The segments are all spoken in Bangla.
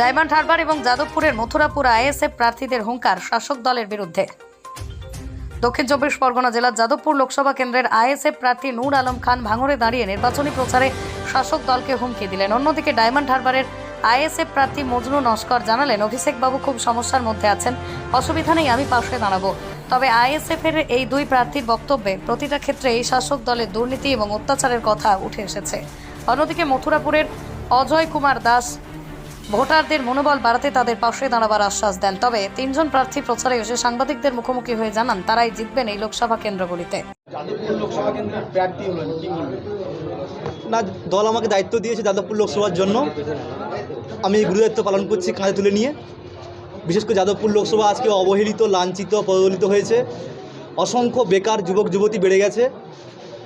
ডায়মন্ড হারবার এবং যাদবপুরের মথুরাপুর আইএসএফ প্রার্থীদের হুঙ্কার শাসক দলের বিরুদ্ধে। দক্ষিণ চব্বিশ পরগনা জেলার যাদবপুর লোকসভা কেন্দ্রের আইএসএফ প্রার্থী নূর আলম খান ভাঙরে দাঁড়িয়ে নির্বাচনী প্রচারে শাসক দলকে হুমকি দিলেন। অন্যদিকে ডায়মন্ড হারবারের আইএসএফ প্রার্থী মজনু নস্কর জানালেন, অভিষেক বাবু খুব সমস্যার মধ্যে আছেন, অসুবিধা নেই, আমি পাশে দাঁড়াবো। তবে আইএসএফ এর এই দুই প্রার্থীর বক্তব্যে প্রতিটা ক্ষেত্রে এই শাসক দলের দুর্নীতি এবং অত্যাচারের কথা উঠে এসেছে। অন্যদিকে মথুরাপুরের অজয় কুমার দাস ভোটারদের মনোবল বাড়াতে তাদের পাশে দাঁড়াবার আশ্বাস দেন। তবে তিনজন প্রার্থী প্রচারে এসে সাংবাদিকদের মুখোমুখি হয়ে জানান তারাই জিতবেন এই লোকসভা কেন্দ্রগুলিতে। যাদবপুর লোকসভা কেন্দ্রের প্রার্থী হলেন কি বলবেন? না দল আমাকে দায়িত্ব দিয়েছে যাদবপুর লোকসভার জন্য। আমি এই গুরুদায়িত্ব পালন করছি কাঁধে তুলে নিয়ে। বিশেষ করে যাদবপুর লোকসভা আজকে অবহেলিত লাঞ্ছিত প্রদলিত হয়েছে। অসংখ্য বেকার যুবক যুবতী বেড়ে গেছে।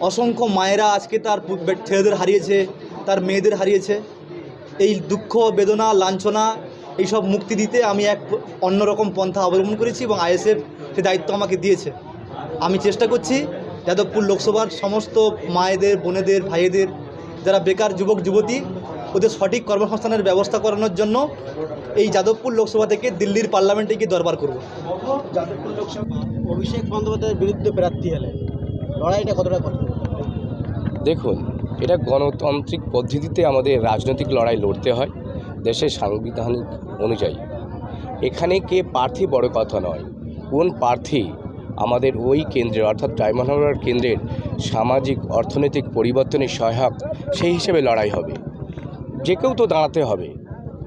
অসংখ্য মায়েরা আজকে তার ছেলেদের হারিয়েছে তার মেয়েদের হারিয়েছে। এই দুঃখ বেদনা লাঞ্ছনা এইসব মুক্তি দিতে আমি এক অন্যরকম পন্থা অবলম্বন করেছি এবং আইএসএফ সে দায়িত্ব আমাকে দিয়েছে। আমি চেষ্টা করছি যাদবপুর লোকসভার সমস্ত মায়েদের বোনেদের ভাইয়েদের যারা বেকার যুবক যুবতী ওদের সঠিক কর্মসংস্থানের ব্যবস্থা করানোর জন্য এই যাদবপুর লোকসভা থেকে দিল্লির পার্লামেন্টে গিয়ে দরবার করব। যাদবপুর লোকসভা অভিষেক বন্দ্যোপাধ্যায়ের বিরুদ্ধে প্রার্থী হলেন লড়াইটা কতটা কঠিন? দেখুন এটা গণতান্ত্রিক পদ্ধতিতে আমাদের রাজনৈতিক লড়াই লড়তে হয় দেশের সাংবিধানিক অনুযায়ী। এখানে কে প্রার্থী বড় কথা নয়, কোন প্রার্থী আমাদের ওই কেন্দ্রের অর্থাৎ ডায়মন্ড কেন্দ্রের সামাজিক, অর্থনৈতিক পরিবর্তনের সহায়ক সেই হিসেবে লড়াই হবে। যে কেউ তো দাঁড়াতে হবে।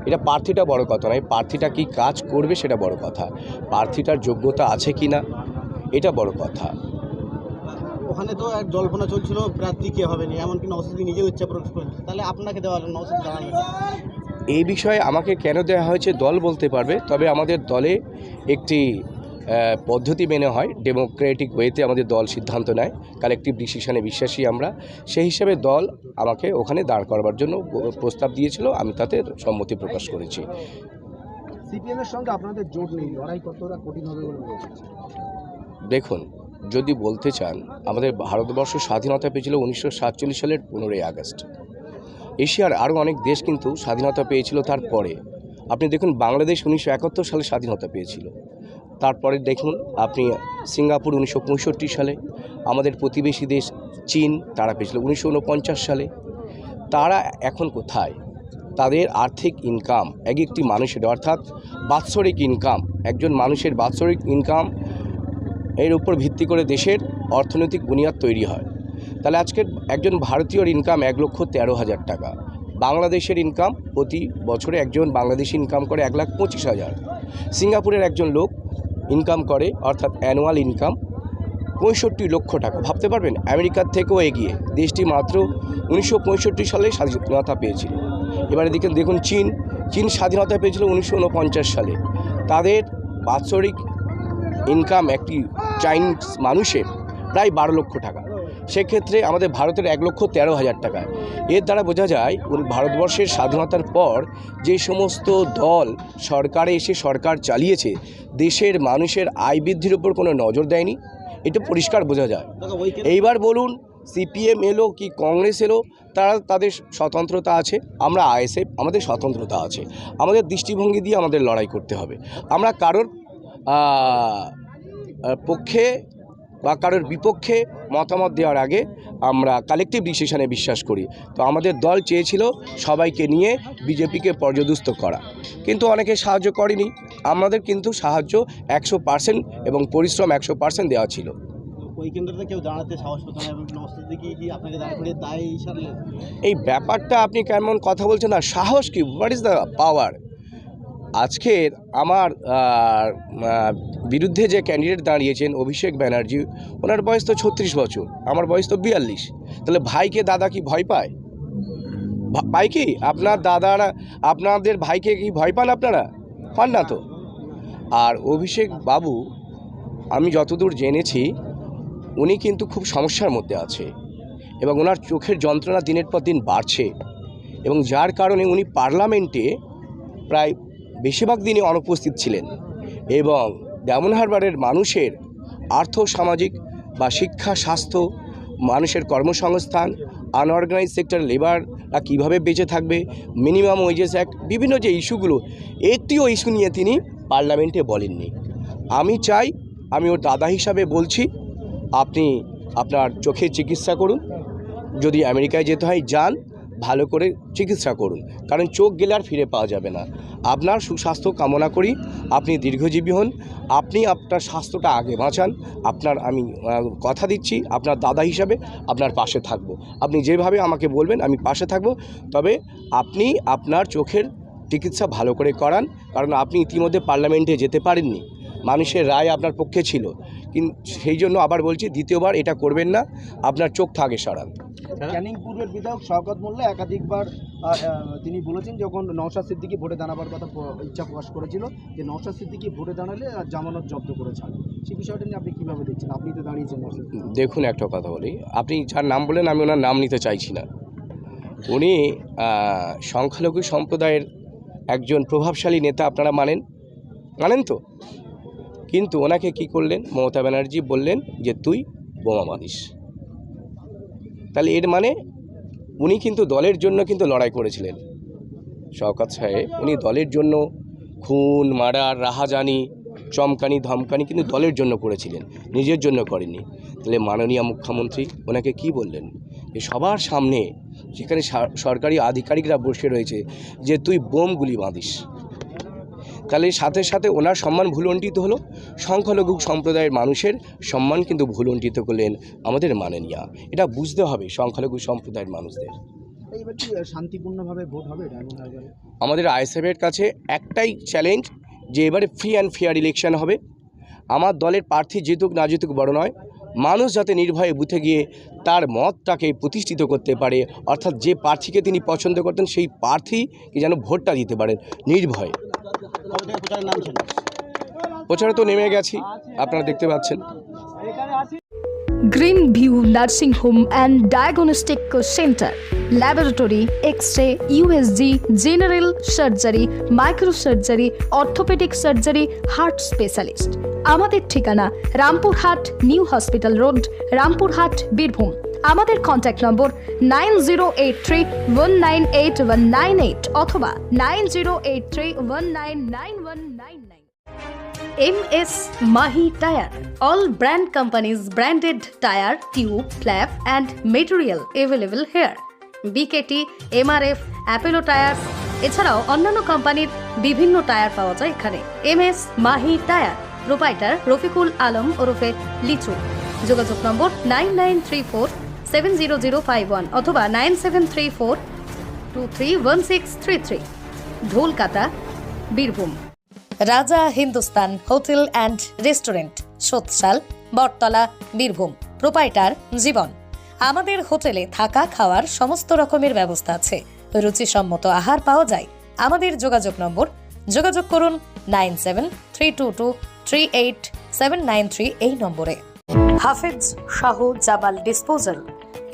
এটা প্রার্থীটা বড় কথা নয়, প্রার্থীটা কি কাজ করবে সেটা বড় কথা। প্রার্থীটার যোগ্যতা আছে কি না এটা বড় কথা। ওখানে তো এক জল্পনা চলছিল প্রার্থী কে হবে না এমনকি নওসাদি নিজেও ইচ্ছা প্রকাশ করেছে তাহলে আপনাকে দেওয়া হলো নওসাদ জানালেন এই বিষয়ে আমাকে কেন দেওয়া হয়েছে দল বলতে পারবে তবে আমাদের দলে একটি পদ্ধতি মেনে হয় ডেমোক্রেটিক ওয়েতে আমাদের দল সিদ্ধান্ত নেয় কালেকটিভ ডিসিশনে বিশ্বাসী আমরা। সেই হিসেবে দল আমাকে ওখানে দাঁড় করবার জন্য প্রস্তাব দিয়েছিল আমি তাতে সম্মতি প্রকাশ করেছি। সিপিএম এর সঙ্গে আপনাদের জোট নেই লড়াই কতটা কঠিন হবে বলে দেখুন যদি বলতে চান, আমাদের ভারতবর্ষ স্বাধীনতা পেয়েছিল উনিশশো সাতচল্লিশ সালের পনেরোই আগস্ট। এশিয়ার আরও অনেক দেশ কিন্তু স্বাধীনতা পেয়েছিল তারপরে। আপনি দেখুন, বাংলাদেশ উনিশশো একাত্তর সালে স্বাধীনতা পেয়েছিল। তারপরে দেখুন, আপনি সিঙ্গাপুর উনিশশো পঁয়ষট্টি সালে, আমাদের প্রতিবেশী দেশ চীন, তারা পেয়েছিল উনিশশো উনপঞ্চাশ সালে। তারা এখন কোথায়? তাদের আর্থিক ইনকাম এক একটি মানুষের, অর্থাৎ বাৎসরিক ইনকাম একজন মানুষের বাৎসরিক ইনকাম এর উপর ভিত্তি করে দেশের অর্থনৈতিক বুনিয়াদ তৈরি হয়। তাহলে আজকে একজন ভারতীয়র ইনকাম এক লক্ষ তেরো হাজার টাকা। বাংলাদেশের ইনকাম প্রতি বছরে একজন বাংলাদেশি ইনকাম করে এক লাখ পঁচিশ হাজার। সিঙ্গাপুরের একজন লোক ইনকাম করে, অর্থাৎ অ্যানুয়াল ইনকাম পঁয়ষট্টি লক্ষ টাকা। ভাবতে পারবেন, আমেরিকার থেকেও এগিয়ে। দেশটি মাত্র উনিশশো পঁয়ষট্টি সালে স্বাধীনতা পেয়েছিল। এবারে দেখুন দেখুন চীন। চীন স্বাধীনতা পেয়েছিল উনিশশো উনপঞ্চাশ সালে। তাদের বাৎসরিক ইনকাম একটি চাইনিজ মানুষের প্রায় বারো লক্ষ টাকা। সেক্ষেত্রে আমাদের ভারতের এক লক্ষ তেরো হাজার টাকা। এর দ্বারা বোঝা যায় ভারতবর্ষের স্বাধীনতার পর যে সমস্ত দল সরকারে এসে সরকার চালিয়েছে, দেশের মানুষের আয় বৃদ্ধির উপর কোনো নজর দেয়নি। এটা পরিষ্কার বোঝা যায়। এইবার বলুন, সিপিএম এলো কি কংগ্রেস এলো, তারা তাদের স্বতন্ত্রতা আছে, আমরা আইএসএফ, আমাদের স্বতন্ত্রতা আছে। আমাদের দৃষ্টিভঙ্গি দিয়ে আমাদের লড়াই করতে হবে। আমরা কারোর পক্ষে বা কারোর বিপক্ষে মতামত দেওয়ার আগে আমরা কালেকটিভ ডিসিশনে বিশ্বাস করি। তো আমাদের দল চেয়েছিল সবাইকে নিয়ে বিজেপিকে পর্যদুস্ত করা। কিন্তু অনেকে সাহায্য করেনি। আমাদের কিন্তু সাহায্য একশো পার্সেন্ট এবং পরিশ্রম একশো পার্সেন্ট দেওয়া ছিল। এই ব্যাপারটা আপনি কেমন কথা বলছেন না? সাহস কি? হোয়াট ইজ দ্য পাওয়ার আজকের আমার বিরুদ্ধে যে ক্যান্ডিডেট দাঁড়িয়েছেন অভিষেক ব্যানার্জি, ওনার বয়স তো ছত্রিশ বছর, আমার বয়স তো বিয়াল্লিশ। তাহলে ভাইকে দাদা কি ভয় পায়? ভা- পায় কি? আপনার দাদারা, আপনাদের ভাইকে কি ভয় পান আপনারা? পান না তো? আর অভিষেক বাবু, আমি যতদূর জেনেছি, উনি কিন্তু খুব সমস্যার মধ্যে আছে এবং ওনার চোখের যন্ত্রণা দিনের পর দিন বাড়ছে এবং যার কারণে উনি পার্লামেন্টে প্রায় বেশিরভাগ দিনই অনুপস্থিত ছিলেন এবং ডায়মন্ড হারবারের মানুষের আর্থ, সামাজিক বা শিক্ষা, স্বাস্থ্য, মানুষের কর্মসংস্থান আনঅর্গানাইজ সেক্টর লেবাররা কীভাবে বেঁচে থাকবে মিনিমাম ওয়েজেস অ্যাক্ট বিভিন্ন যে ইস্যুগুলো, একটিও ইস্যু নিয়ে তিনি পার্লামেন্টে বলেননি। আমি চাই, আমি ওর দাদা হিসাবে বলছি, আপনি আপনার চোখের চিকিৎসা করুন, যদি আমেরিকায় যেতে হয়, যান ভালো করে চিকিৎসা করুন। কারণ চোখ গেলে আর ফিরে পাওয়া যাবে না। আপনার সুস্বাস্থ্য কামনা করি। আপনি দীর্ঘজীবী হন। আপনি আপনার স্বাস্থ্যটা আগে বাঁচান। আপনার আমি কথা দিচ্ছি। আপনার দাদা হিসাবে আপনার পাশে থাকব। আপনি যেভাবে আমাকে বলবেন, আমি পাশে থাকব। তবে আপনি আপনার চোখের চিকিৎসা ভালো করে করান। কারণ আপনি ইতিমধ্যে পার্লামেন্টে যেতে পারেননি। মানুষের রায় আপনার পক্ষে ছিল। কিন্তু সেই জন্য আবার বলছি, দ্বিতীয়বার এটা করবেন না। আপনার চোখ থাকে সরান। ক্যানিং পূর্বের বিধায়ক শওকত মোল্লা একাধিকবার তিনি বলেছেন যখন নওশাদ সিদ্দিকি ভোটে দাঁড়াবার কথা ইচ্ছা প্রকাশ করেছিল যে নওশাদ সিদ্দিকি ভোটে দাঁড়ালে জামানত জব্দ করে ছাড়বে। সেই বিষয়টা নিয়ে আপনি কীভাবে দেখছেন? আপনি তো দাঁড়িয়েছেন দেখুন একটা কথা বলি। আপনি যার নাম বলেন আমি ওনার নাম নিতে চাইছি না। উনি সংখ্যালঘু সম্প্রদায়ের একজন প্রভাবশালী নেতা আপনারা মানেন? মানেন তো। কিন্তু ওনাকে কি করলেন? মমতা ব্যানার্জি বললেন যে তুই বোমা বাঁধিস তাহলে এর মানে উনি কিন্তু দলের জন্য কিন্তু লড়াই করেছিলেন। শওকত সাহেব, উনি দলের জন্য খুন মারার রাহাজানি, চমকানি, ধমকানি কিন্তু দলের জন্য করেছিলেন, নিজের জন্য করেনি তাহলে মাননীয় মুখ্যমন্ত্রী ওনাকে কি বললেন? যে সবার সামনে যেখানে সরকারি আধিকারিকরা বসে রয়েছে যে তুই বোমগুলি বাঁধিস তাহলে সাথে সাথে ওনার সম্মান ভুলণ্ঠিত হলো। সংখ্যালঘু সম্প্রদায়ের মানুষের সম্মান কিন্তু ভুলণ্ঠিত করলেন আমাদের মাননীয়া। এটা বুঝতে হবে সংখ্যালঘু সম্প্রদায়ের মানুষদের। শান্তিপূর্ণভাবে ভোট হবে আমাদের আইএসএফের কাছে একটাই চ্যালেঞ্জ যে এবারে ফ্রি অ্যান্ড ফেয়ার ইলেকশন হবে। আমার দলের প্রার্থী জিতুক না জিতুক বড় নয়। মানুষ যাতে নির্ভয়ে বুথে গিয়ে তার মতটাকে প্রতিষ্ঠিত করতে পারে অর্থাৎ যে প্রার্থীকে তিনি পছন্দ করতেন সেই প্রার্থীকে যেন ভোটটা দিতে পারেন নির্ভয়ে। প্রচারে তো নেমে গেছি, আপনারা দেখতে পাচ্ছেন। Green view nursing home and diagnostic centre, laboratory X ray USG, general surgery micro surgery orthopaedic surgery, heart specialist. আমাদের ঠিকানা Rampurhat new hospital road, Rampurhat, Birbhum. আমাদের contact number nine zero eight three one nine eight one nine eight অথবা nine zero eight three one nine nine one nine nine MS Mahi Tire. All brand companies branded tire, tube, flap and material available here. BKT, MRF, Apollo Tires এছাড়াও অন্যান্য কোম্পানির বিভিন্ন টায়ার পাওয়া যায় এখানে M S Mahi tyre proprietor Rafiqul Alam ওরফে লিচু যোগাযোগ number nine nine three four seven zero zero five one অথবা nine seven three four two three one six three three. Dholkata, Birbhum. Raja Hindustan hotel and restaurant সোৎসাল Battala, Birbhum. Proprietor, Jiban. আমাদের হোটেলে থাকা, খাওয়ার সমস্ত রকমের ব্যবস্থা আছে। রুচিসম্মত আহার পাওয়া যায়। আমাদের যোগাযোগ নম্বর, যোগাযোগ করুন nine seven three two two three eight seven nine three এই নম্বরে। হাফেজ শাহ জাবাল ডিসপোজাল।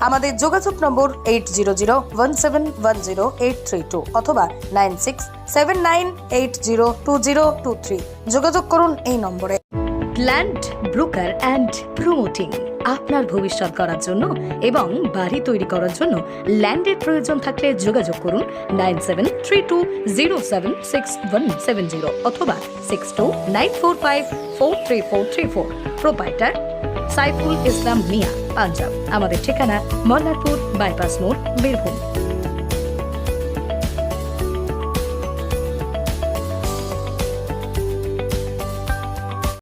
আমাদের যোগাযোগ number eight zero zero one seven one zero eight three two অথবা nine six seven nine eight zero two zero two three. যোগাযোগ করুন এই নম্বরে। ল্যান্ড ব্রোকার অ্যান্ড প্রমোটিং আপনার ভবিষ্যৎ করার জন্য এবং বাড়ি তৈরি করার জন্য ল্যান্ডের প্রয়োজন থাকলে যোগাযোগ করুন nine seven three two zero seven six one seven zero অথবা six two nine four five four three four three four. Proprietor Saiful Islam Mia. Punjab আমাদের ঠিকানা মল্লারপুর বাইপাস মোড় বীরভূম।